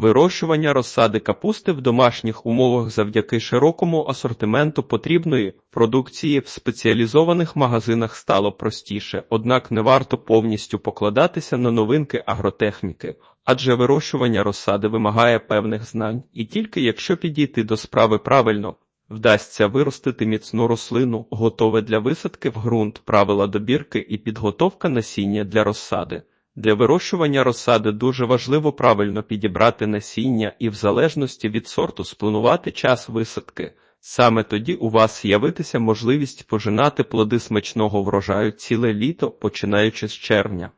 Вирощування розсади капусти в домашніх умовах завдяки широкому асортименту потрібної продукції в спеціалізованих магазинах стало простіше, однак не варто повністю покладатися на новинки агротехніки, адже вирощування розсади вимагає певних знань, і тільки якщо підійти до справи правильно, вдасться виростити міцну рослину, готове для висадки в ґрунт, правила добірки і підготовка насіння для розсади. Для вирощування розсади дуже важливо правильно підібрати насіння і в залежності від сорту спланувати час висадки. Саме тоді у вас з'явитися можливість пожинати плоди смачного врожаю ціле літо, починаючи з червня.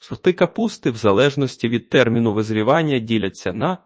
Сорти капусти в залежності від терміну визрівання діляться на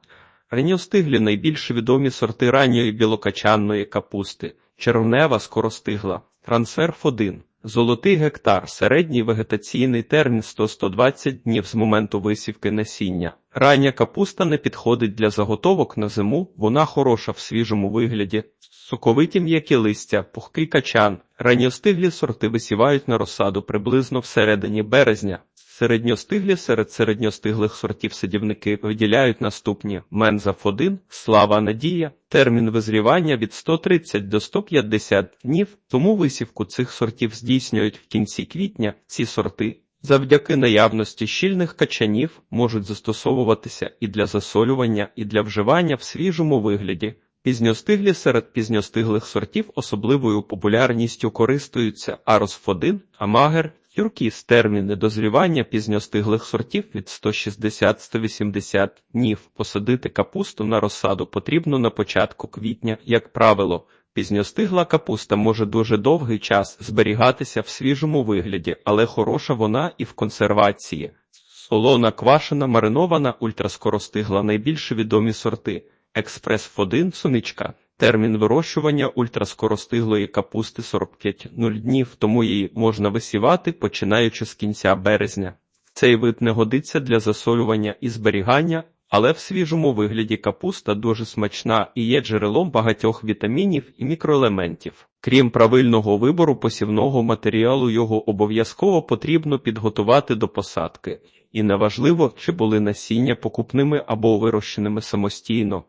ранньостиглі найбільш відомі сорти ранньої білокачанної капусти, червнева скоростигла, трансферф 1, золотий гектар, середній вегетаційний термін 100-120 днів з моменту висівки насіння. Рання капуста не підходить для заготовок на зиму, вона хороша в свіжому вигляді, соковиті м'які листя, пухкий качан. Ранньостиглі сорти висівають на розсаду приблизно всередині березня. Середньостиглі серед середньостиглих сортів садівники виділяють наступні Мензаф 1, Слава Надія, термін визрівання від 130 до 150 днів, тому висівку цих сортів здійснюють в кінці квітня. Ці сорти завдяки наявності щільних качанів можуть застосовуватися і для засолювання, і для вживання в свіжому вигляді. Пізньостиглі серед пізньостиглих сортів особливою популярністю користуються Аросф-1, Амагер, Юркіс. Терміни дозрівання пізньостиглих сортів від 160-180 днів. Посадити капусту на розсаду потрібно на початку квітня, як правило. Пізньостигла капуста може дуже довгий час зберігатися в свіжому вигляді, але хороша вона і в консервації. Солона, квашена, маринована, ультраскоростигла найбільш відомі сорти. Експрес-1 суничка. Термін вирощування ультраскоростиглої капусти 45-0 днів, тому її можна висівати починаючи з кінця березня. Цей вид не годиться для засолювання і зберігання, але в свіжому вигляді капуста дуже смачна і є джерелом багатьох вітамінів і мікроелементів. Крім правильного вибору посівного матеріалу, його обов'язково потрібно підготувати до посадки, і неважливо, чи були насіння покупними або вирощеними самостійно.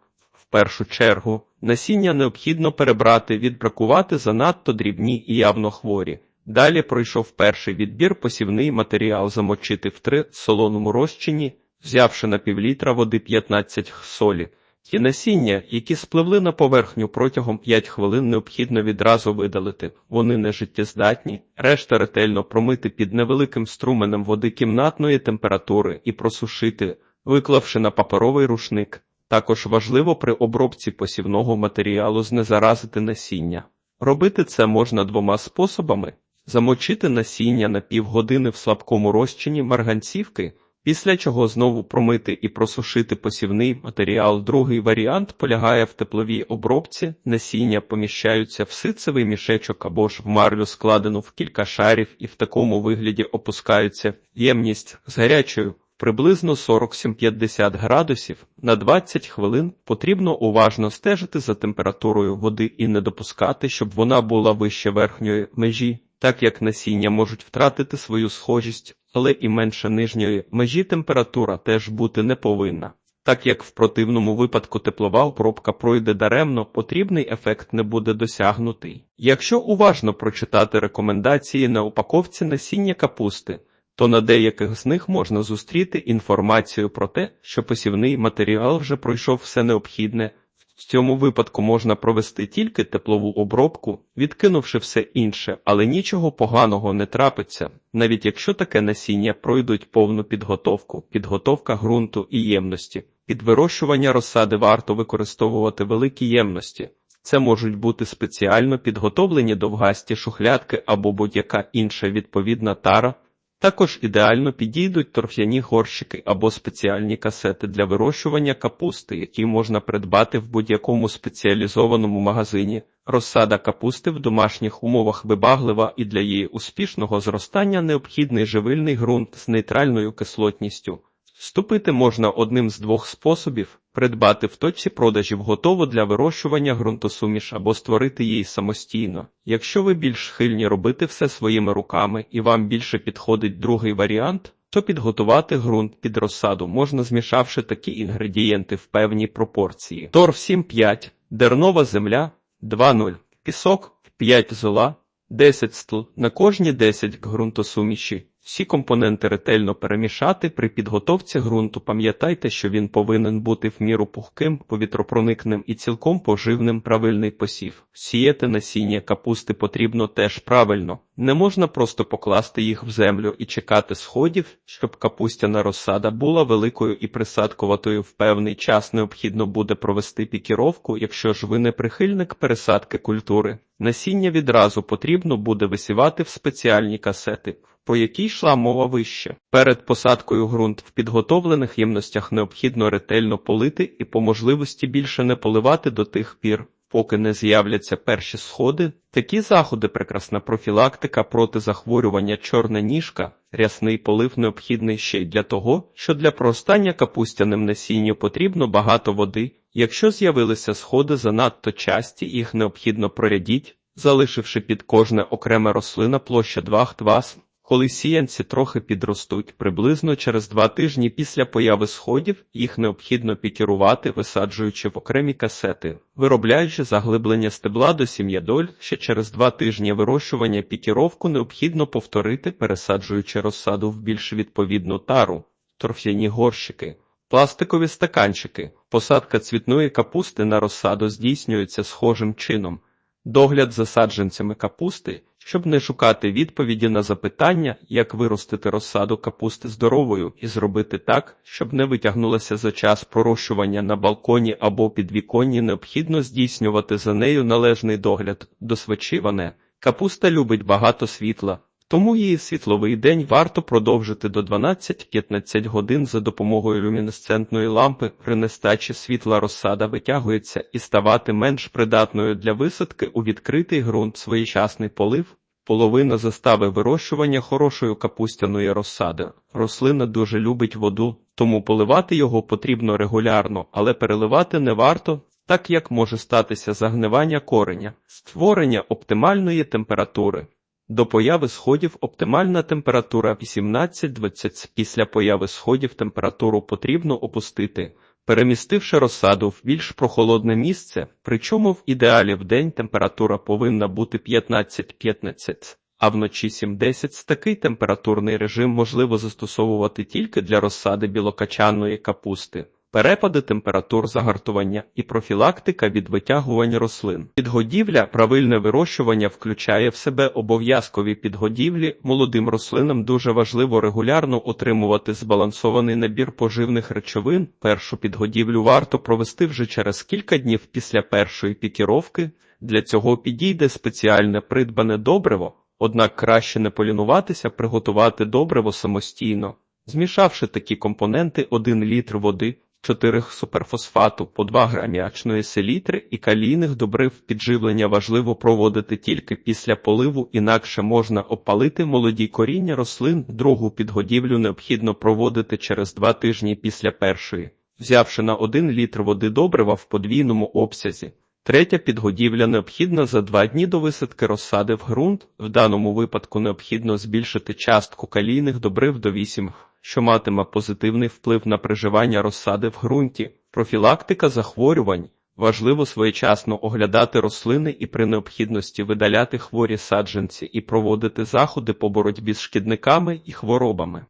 Першу чергу насіння необхідно перебрати, відбракувати занадто дрібні і явно хворі. Далі пройшов перший відбір, посівний матеріал замочити в три солоному розчині, взявши на півлітра води 15 солі. Ті насіння, які спливли на поверхню протягом 5 хвилин, необхідно відразу видалити. Вони не життєздатні, решта ретельно промити під невеликим струменем води кімнатної температури і просушити, виклавши на паперовий рушник. Також важливо при обробці посівного матеріалу знезаразити насіння. Робити це можна двома способами: замочити насіння на півгодини в слабкому розчині марганцівки, після чого знову промити і просушити посівний матеріал. Другий варіант полягає в тепловій обробці, насіння поміщаються в ситцевий мішечок або ж в марлю складену в кілька шарів і в такому вигляді опускаються ємність з гарячою приблизно 47-50 градусів на 20 хвилин потрібно уважно стежити за температурою води і не допускати, щоб вона була вище верхньої межі, так як насіння можуть втратити свою схожість, але і менше нижньої межі температура теж бути не повинна. Так як в противному випадку теплова обробка пройде даремно, потрібний ефект не буде досягнутий. Якщо уважно прочитати рекомендації на упаковці насіння капусти, то на деяких з них можна зустріти інформацію про те, що посівний матеріал вже пройшов все необхідне. В цьому випадку можна провести тільки теплову обробку, відкинувши все інше, але нічого поганого не трапиться, навіть якщо таке насіння пройдуть повну підготовку, підготовка ґрунту і ємності. Під вирощування розсади варто використовувати великі ємності. Це можуть бути спеціально підготовлені довгасті шухлядки або будь-яка інша відповідна тара. Також ідеально підійдуть торф'яні горщики або спеціальні касети для вирощування капусти, які можна придбати в будь-якому спеціалізованому магазині. Розсада капусти в домашніх умовах вибаглива і для її успішного зростання необхідний живильний ґрунт з нейтральною кислотністю. Вступити можна одним з двох способів придбати в точці продажів готову для вирощування ґрунтосуміш або створити її самостійно. Якщо ви більш схильні робити все своїми руками і вам більше підходить другий варіант, То підготувати ґрунт під розсаду можна змішавши такі інгредієнти в певній пропорції. Торф 7,5, дернова земля 2,0, пісок 5 зола, 10 стл на кожні 10 ґрунтосуміші. Всі компоненти ретельно перемішати при підготовці ґрунту. Пам'ятайте, що він повинен бути в міру пухким, повітропроникним і цілком поживним правильний посів. Сіяти насіння капусти потрібно теж правильно. Не можна просто покласти їх в землю і чекати сходів, щоб капустяна розсада була великою і присадкуватою в певний час необхідно буде провести пікіровку, якщо ж ви не прихильник пересадки культури. Насіння відразу потрібно буде висівати в спеціальні касети, по якій йшла мова вище. Перед посадкою ґрунт в підготовлених ємностях необхідно ретельно полити і по можливості більше не поливати до тих пір, поки не з'являться перші сходи. Такі заходи прекрасна профілактика проти захворювання чорна ніжка, рясний полив необхідний ще й для того, що для проростання капустяним насінню потрібно багато води. Якщо з'явилися сходи занадто часті, їх необхідно прорядіть, залишивши під кожне окреме рослина площа 2 хтвас. Коли сіянці трохи підростуть, приблизно через два тижні після появи сходів їх необхідно пікірувати, висаджуючи в окремі касети, виробляючи заглиблення стебла до сім'ядоль, ще через два тижні вирощування пікіровку необхідно повторити, пересаджуючи розсаду в більш відповідну тару, торф'яні горщики. Пластикові стаканчики. Посадка цвітної капусти на розсаду здійснюється схожим чином. Догляд за саджанцями капусти, щоб не шукати відповіді на запитання, як виростити розсаду капусти здоровою і зробити так, щоб не витягнулася за час пророщування на балконі або підвіконні, необхідно здійснювати за нею належний догляд. Досвечиване. Капуста любить багато світла, тому її світловий день варто продовжити до 12-15 годин за допомогою люмінесцентної лампи. При нестачі світла розсада витягується і ставати менш придатною для висадки у відкритий ґрунт своєчасний полив. Половина застави вирощування хорошої капустяної розсади. Рослина дуже любить воду, тому поливати його потрібно регулярно, але переливати не варто, так як може статися загнивання кореня, створення оптимальної температури. До появи сходів оптимальна температура 18-20. Після появи сходів температуру потрібно опустити, перемістивши розсаду в більш прохолодне місце, причому в ідеалі в день температура повинна бути 15-15, а вночі 7-10. Такий температурний режим можливо застосовувати тільки для розсади білокачаної капусти. Перепади температур загартування і профілактика від витягування рослин. Підгодівля, правильне вирощування включає в себе обов'язкові підгодівлі. Молодим рослинам дуже важливо регулярно отримувати збалансований набір поживних речовин. Першу підгодівлю варто провести вже через кілька днів після першої пікіровки. Для цього підійде спеціальне придбане добриво, однак краще не полінуватися приготувати добриво самостійно. Змішавши такі компоненти 1 літр води, 4 суперфосфату по 2 грамі ачної селітри і калійних добрив підживлення важливо проводити тільки після поливу, інакше можна опалити молоді коріння рослин. Другу підгодівлю необхідно проводити через 2 тижні після першої, взявши на 1 літр води добрива в подвійному обсязі. Третя підгодівля необхідна за два дні до висадки розсади в ґрунт. В даному випадку необхідно збільшити частку калійних добрив до 8 що матиме позитивний вплив на приживання розсади в ґрунті, профілактика захворювань. Важливо своєчасно оглядати рослини і при необхідності видаляти хворі саджанці і проводити заходи по боротьбі з шкідниками і хворобами.